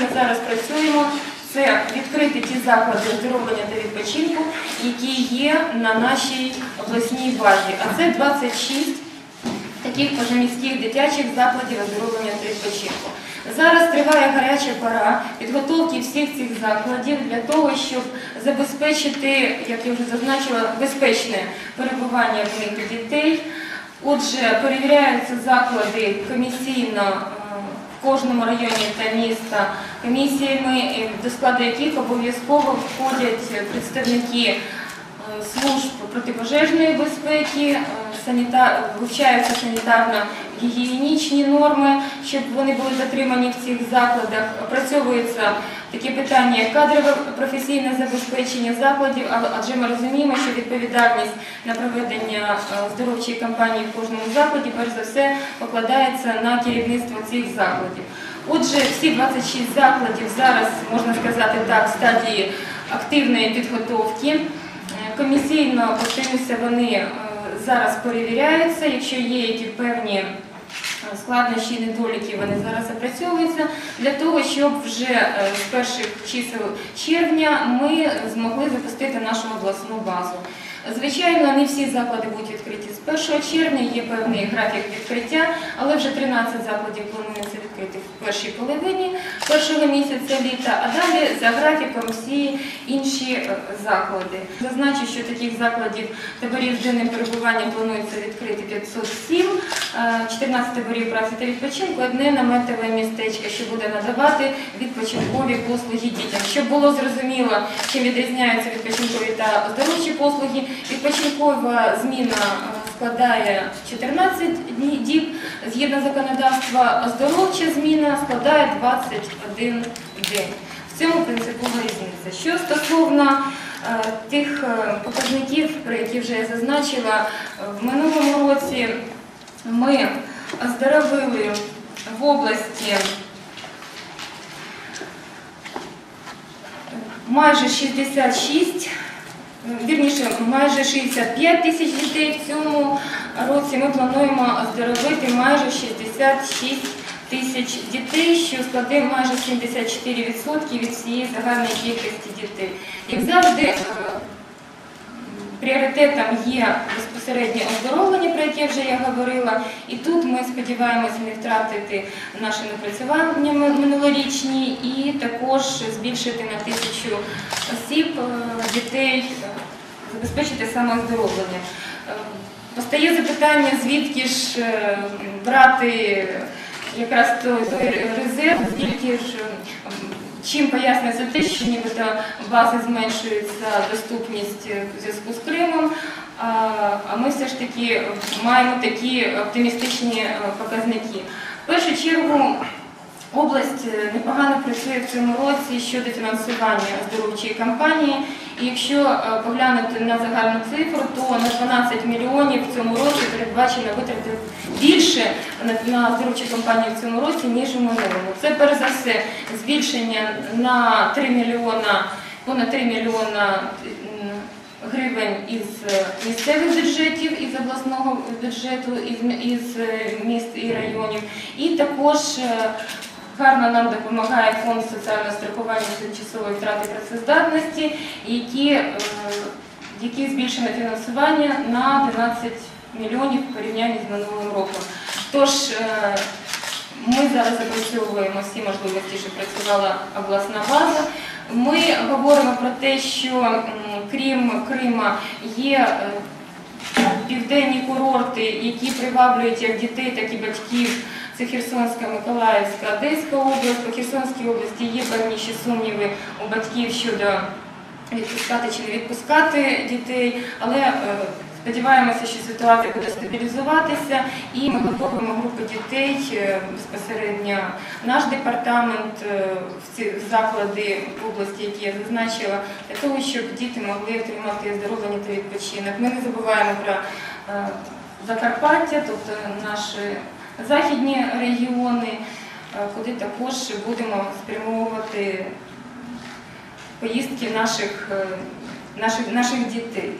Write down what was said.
ми зараз працюємо, це відкрити ті заклади оздоровлення та відпочинку, які є на нашій обласній базі. А це 26 таких позаміських дитячих закладів оздоровлення та відпочинку. Зараз триває гаряча пора підготовки всіх цих закладів для того, щоб забезпечити, як я вже зазначила, безпечне перебування в них дітей. Отже, перевіряються заклади комісійно кожному районі та міста. Комісіями, е, до складу яких обов'язково входять представники е, служб протипожежної безпеки, е, саніта... вивчаються санітарно-гігієнічні норми, щоб вони були затримані в цих закладах. Опрацьовується таке питання, як кадрове професійне забезпечення закладів, адже ми розуміємо, що відповідальність на проведення е, здоровчої кампанії в кожному закладі, перш за все, покладається на керівництво цих закладів. Отже, всі 26 закладів зараз, можна сказати так, в стадії активної підготовки. Е, Комісійно, повторюся, вони е, зараз перевіряються. Якщо є які певні е, складнощі і недоліки, вони зараз опрацьовуються для того, щоб вже е, з перших чисел червня ми змогли запустити нашу обласну базу. Звичайно, не всі заклади будуть відкриті з 1 червня, є певний графік відкриття, але вже 13 закладів планується відкрити в першій половині першого місяця літа, а далі за графіком всі інші е, заклади. Зазначу, що таких закладів таборів з денним перебуванням планується відкрити 507, е, 14 таборів праці та відпочинку, одне наметове містечко, що буде надавати відпочинкові послуги дітям. Щоб було зрозуміло, чим відрізняються відпочинкові та оздоровчі послуги, відпочинкова зміна е, складає 14 дні- діб згідно законодавства, оздоровча зміна складає 21 день. В цьому принципова різниця. Що стосовно е, тих е, показників, про які вже я зазначила, е, в минулому році ми оздоровили в області майже 66, е, вірніше, майже 65 тисяч дітей. В цьому році ми плануємо оздоровити майже 66 тисяч дітей, що складе майже 74% від всієї загальної кількості дітей. Як завжди, е, Пріоритетом є безпосереднє оздоровлення, про яке вже я говорила. І тут ми сподіваємося не втратити наші напрацювання минулорічні і також збільшити на тисячу осіб е, дітей, е, забезпечити самооздоровлення. Е, Постає запитання, звідки ж брати якраз той резерв, звідки ж Чим пояснюється те, що нібито бази зменшується доступність в зв'язку з Кримом, а ми все ж таки маємо такі оптимістичні е, показники. В першу чергу область е, непогано працює в цьому році щодо фінансування оздоровчої кампанії. І якщо е, поглянути на загальну цифру, то на 12 мільйонів в цьому році передбачено витратити більше на, оздоровчу кампанію в цьому році, ніж у минулому. Це перш за все збільшення на 3 мільйона, понад 3 мільйона гривень із е, місцевих бюджетів, із обласного бюджету, із, е, міст і районів. І також е, гарно нам допомагає фонд соціального страхування тимчасової втрати працездатності, які, які збільшено фінансування на 12 мільйонів в порівнянні з минулим роком. Тож ми зараз опрацьовуємо всі можливості, щоб працювала обласна база. Ми говоримо про те, що крім Крима є е, південні курорти, які приваблюють як дітей, так і батьків. Це Херсонська, Миколаївська, Одеська область. По Херсонській області є певні ще сумніви у батьків щодо відпускати чи не відпускати дітей, але е, сподіваємося, що ситуація буде стабілізуватися, і ми готуємо групи дітей е, безпосередньо наш департамент е, в ці заклади в області, які я зазначила, для того, щоб діти могли отримати оздоровлення та відпочинок. Ми не забуваємо про е, Закарпаття, тобто наші західні регіони, куди також будемо спрямовувати поїздки наших, наших, наших дітей.